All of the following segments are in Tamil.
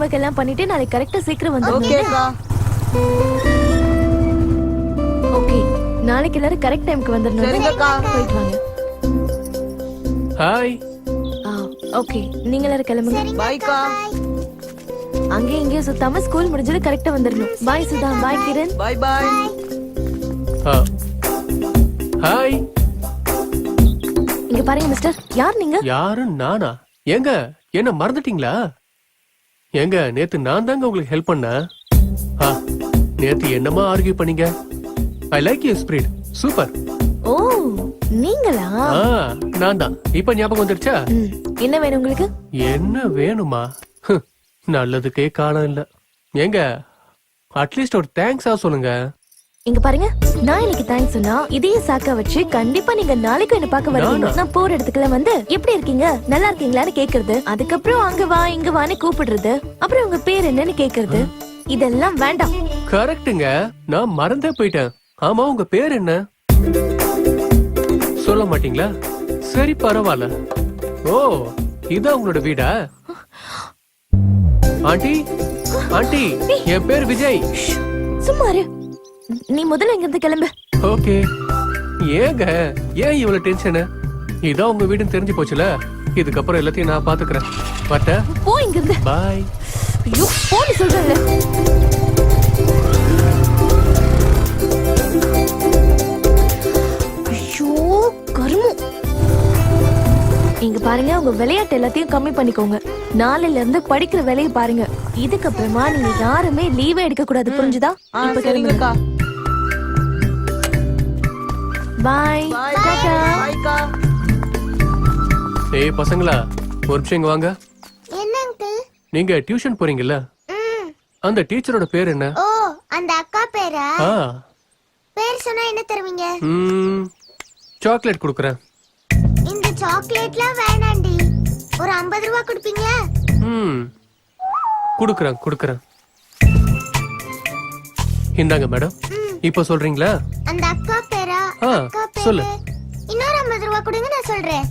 ஹோம்ஒர்க் எல்லாம் பண்ணிட்டு நாளைக்கு கரெக்டா சீக்கிரம் ஓகேக்கா ஓகே நாளைக்கு எல்லாரும் கரெக்ட் டைம்க்கு வந்துடணும் சரிங்கக்கா போயிட்டு வாங்க. ஹாய் ஓகே நீங்க எல்லாரும் கிளம்புங்க. பாய்க்கா அங்கே இங்கேயும் சுத்தாம ஸ்கூல் முடிஞ்சது கரெக்டா வந்துடணும் bye Sudha bye Kiran. Bye bye hi இங்க பாருங்க மிஸ்டர் யார் நீங்க? யாரு? நானா? ஏங்க என்ன மறந்துட்டீங்களா? ஏங்க நேத்து நான் தாங்க உங்களுக்கு ஹெல்ப் பண்ணேன். ஆ, நேத்து என்னமா ஆர்கியூ பண்ணீங்க? I like you spirit super ஓ நீங்களா? ஆ நான் தான். இப்ப ஞாபகம் வந்துருச்சா? ம், என்ன வேணும் உங்களுக்கு? என்ன வேணுமா? ஹ், நல்லதுக்கே காலம் இல்ல. ஏங்க அட்லீஸ்ட் ஒரு தேங்க்ஸா சொல்லுங்க. இங்க பாருங்க நான் இன்னைக்கு தேங்க்ஸ் சொன்னா இதையே சாக்கா வச்சு கண்டிப்பா நீங்க நாளைக்கு என்ன பார்க்க வருவீங்க நானா? போற இடத்துக்குள்ள வந்து எப்படி இருக்கீங்க? நல்லா இருக்கீங்களான்னு கேக்குறது. அதுக்கப்புறம் அங்க வா இங்க வான்னு கூப்பிடுறது. அப்புறம் உங்க பேர் என்னன்னு கேக்குறது. இதெல்லாம் வேண்டாம். கரெக்ட்டுங்க. நான் மறந்தே போயிட்டேன். ஆமா உங்க பேர் என்ன? சொல்ல மாட்டீங்களா? சரி பரவாயில்ல. ஓ இதான் உங்களோட வீடா? ஆண்டி ஆண்டி என் பேர் விஜய். ஷ், சும்மா இரு. நீ முதல்ல இங்க இருந்து கிளம்பு. ஓகே. ஏங்க ஏன் இவ்வளவு டென்ஷனு இதான் உங்க வீடுன்னு தெரிஞ்சு போச்சுல? இதுக்கப்புறம் எல்லாத்தையும் நான் பாத்துக்கிறேன். பட்ட போ இங்க இருந்து. பாய். ஐயோ போன்னு சொல்றேன்ல ஐயோ கருமம். இங்க பாருங்க உங்க விளையாட்டு எல்லாத்தையும் கம்மி பண்ணிக்கோங்க. நாளைல இருந்து படிக்கிற வேலையை பாருங்க. இதுக்கப்புறமா நீங்க யாருமே லீவே எடுக்க கூடாது புரிஞ்சுதா? இப்ப சரிங்கக்கா. பாய் பாய் டாடா ஏய் பசங்களா ஒரு நிமிஷம் இங்க வாங்க. என்ன அங்கிள்? நீங்க டியூஷன் போறீங்கல்ல? அந்த டீச்சரோட பேர் என்ன? ஓ அந்த அக்கா பேரா? ஆ. பேர் சொன்னா என்ன தருவீங்க? ம் சாக்லேட் கொடுக்குறேன். இந்த சாக்லேட்லாம் வேணாண்டி. ஒரு ஐம்பது ரூபா கொடுப்பீங்க? ம் கொடுக்குறேன் கொடுக்குறேன். இந்தாங்க மேடம். இப்போ சொல்றீங்களா? அந்த அக்கா சொல்லு. இன்னொரு ஐம்பது ரூபா கொடுங்க நான் சொல்றேன்.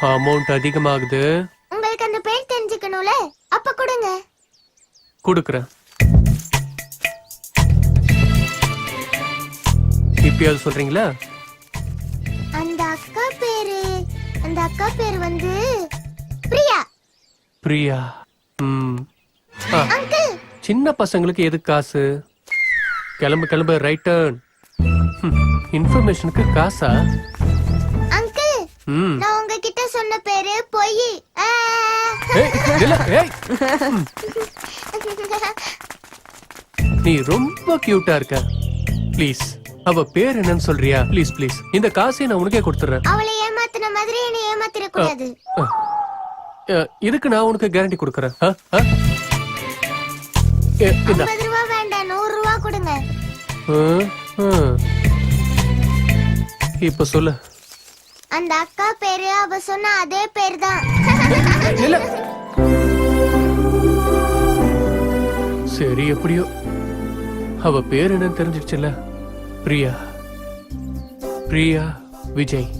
அமௌண்ட் அதிகமாகுது. உங்களுக்கு அந்த பேர் தெரிஞ்சுக்கணும்ல அப்ப கொடுங்க. கொடுக்குறேன். இப்பயாவது சொல்றீங்களா? அந்த அக்கா பேரு அந்த அக்கா பேர் வந்து பிரியா. பிரியா. ம். சின்ன பசங்களுக்கு எது காசு? கிளம்பு கிளம்பு ரைட் டர்ன் இன்ஃபர்மேஷனுக்கு காசா? அங்கிள் ம். நான் உங்ககிட்ட சொன்ன பேரு பொய். ஏய், ஏய். நீ ரொம்ப கியூட்டா இருக்க. ப்ளீஸ் அவ பேர் என்னன்னு சொல்றியா? ப்ளீஸ் ப்ளீஸ் இந்த காசை நான் உனக்கே கொடுத்துறேன் அவளை ஏமாத்தின மாதிரி என்னை ஏமாத்திர கூடாது இதுக்கு நான் உனக்கு கேரண்டி கொடுக்கறேன். ஐம்பது ரூபா வேண்டாம் நூறு ரூபா கொடுங்க. இப்ப சொல்லு. அந்த அக்கா பேரு அவ சொன்ன அதே பேர் தான் நில்லு. சரி எப்படியோ. அவ பேர் என்னன்னு தெரிஞ்சிடுச்சுல்ல. பிரியா. பிரியா விஜய்.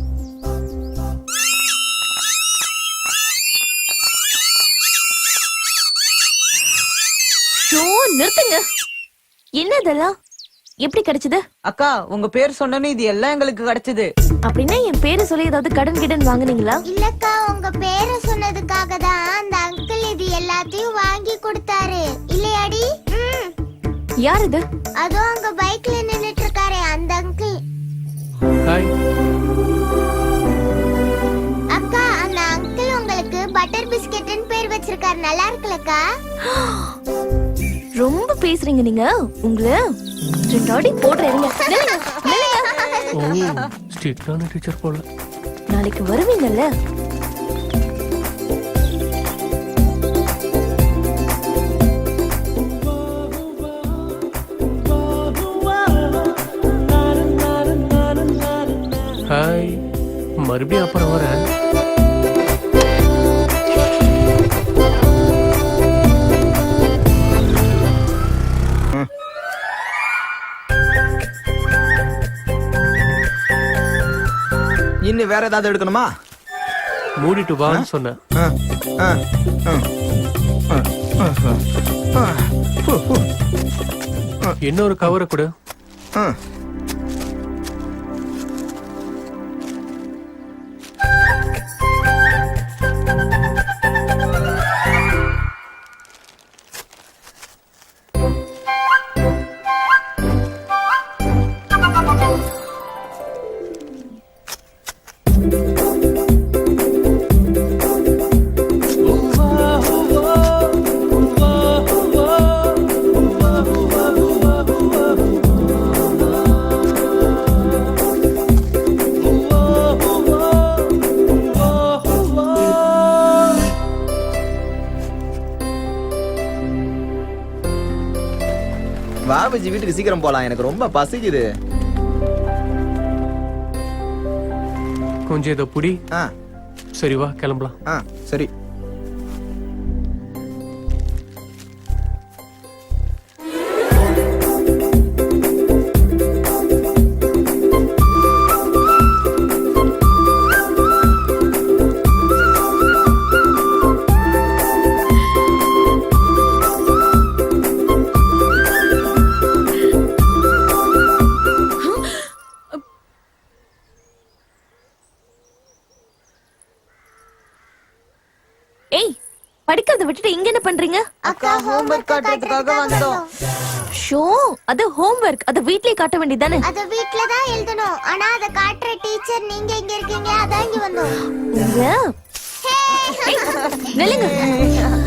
ஷோ நிறுத்துங்க. என்ன இதெல்லாம் எப்படி கிடைச்சது? அக்கா உங்க பேர் சொன்னோன்னு இது எல்லாம் எங்களுக்கு கிடைச்சது. அப்படின்னா என் பேரை சொல்லி ஏதாவது கடன் கிடன் வாங்குனீங்களா? இல்லக்கா உங்க பேரை சொன்னதுக்காக தான் அந்த அங்கிள் இது எல்லாத்தையும் வாங்கி கொடுத்தாரு. இல்லையாடி. யார் இது? அதோ அங்க பைக்ல நின்னுட்டு இருக்காரு அந்த அங்கிள் ஹாய் அக்கா அந்த அங்கிள் உங்களுக்கு பட்டர் பிஸ்கெட்னு பேர் வச்சிருக்காரு. நல்லா இருக்குல்லக்கா. ரொம்ப பேசுறீங்க நீங்க உங்களை. ரெண்டு அடி. ஓ ஸ்ட்ரிக்டான டீச்சர் போல. நாளைக்கு வருவீங்கல்ல. ஹாய் மறுபடியும் அப்புறம் வரேன் இன்னும் வேற ஏதாவது எடுக்கணுமா மூடிட்டு வான்னு சொன்னேன் ஆ, ஆ, ஆ, ஆ, ஆ. இன்னொரு கவரை கொடு விஜி வீட்டுக்கு சீக்கிரம் போலாம். எனக்கு ரொம்ப பசிக்குது. கொஞ்சம் இதை புடி. ஆ. சரி வா கிளம்பலாம். ஆ சரி. படிக்கிறத விட்டுட்டு இங்க என்ன பண்றீங்க? அக்கா ஹோம்ஒர்க் காட்டுறதுக்காக வந்தோம். ஷோ அது ஹோம்ஒர்க் அத வீட்லயே காட்ட வேண்டியதானே அத வீட்ல தான் எழுதணும். ஆனா அத காட்டுற டீச்சர் நீங்க இங்க இருக்கீங்க. அதான் இங்க வந்தோம். நில்லுங்க.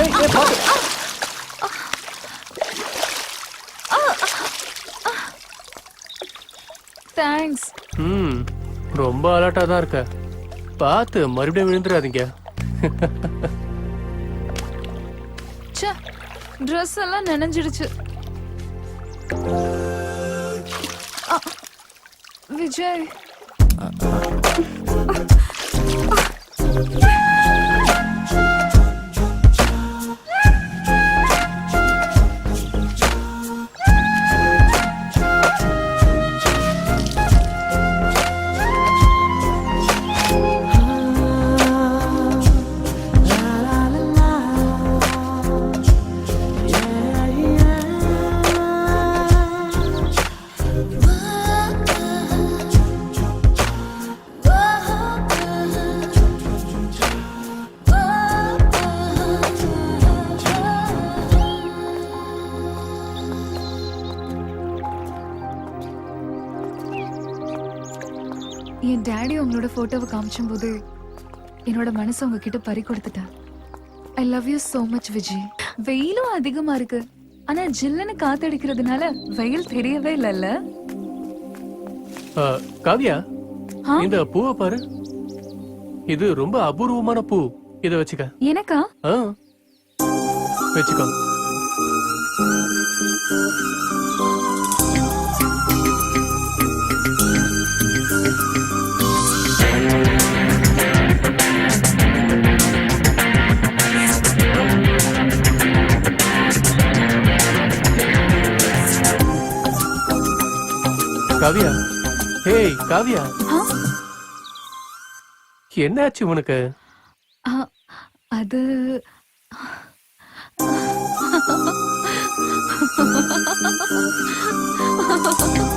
ஏய், பாத்து. தேங்க்ஸ் ம் ரொம்ப அலர்ட்டா தான் இருக்க. பார்த்து மறுபடியும் விழுந்துடாதீங்க. ட்ரெஸ் எல்லாம் நனைஞ்சிடுச்சு. விஜய் என் டாடி உங்களோட போட்டோவை காமிச்சும்போது என்னோட மனசை உங்ககிட்ட பறி கொடுத்துட்டேன் I love you so much Vijay வெயிலும் அதிகமா இருக்கு. ஆனா ஜில்லுன்னு காத்தடிக்கிறதுனால வெயில் தெரியவே இல்லைல்ல. காவியா ஆ? இந்த பூவை பாரு. இது ரொம்ப அபூர்வமான பூ. இத வச்சுக்க. எனக்கா? ஆ. வச்சுக்கோ. காவியா? ஹேய் காவியா? என்ன ஆச்சு உனக்கு? அது Ha ha ha ha ha ha!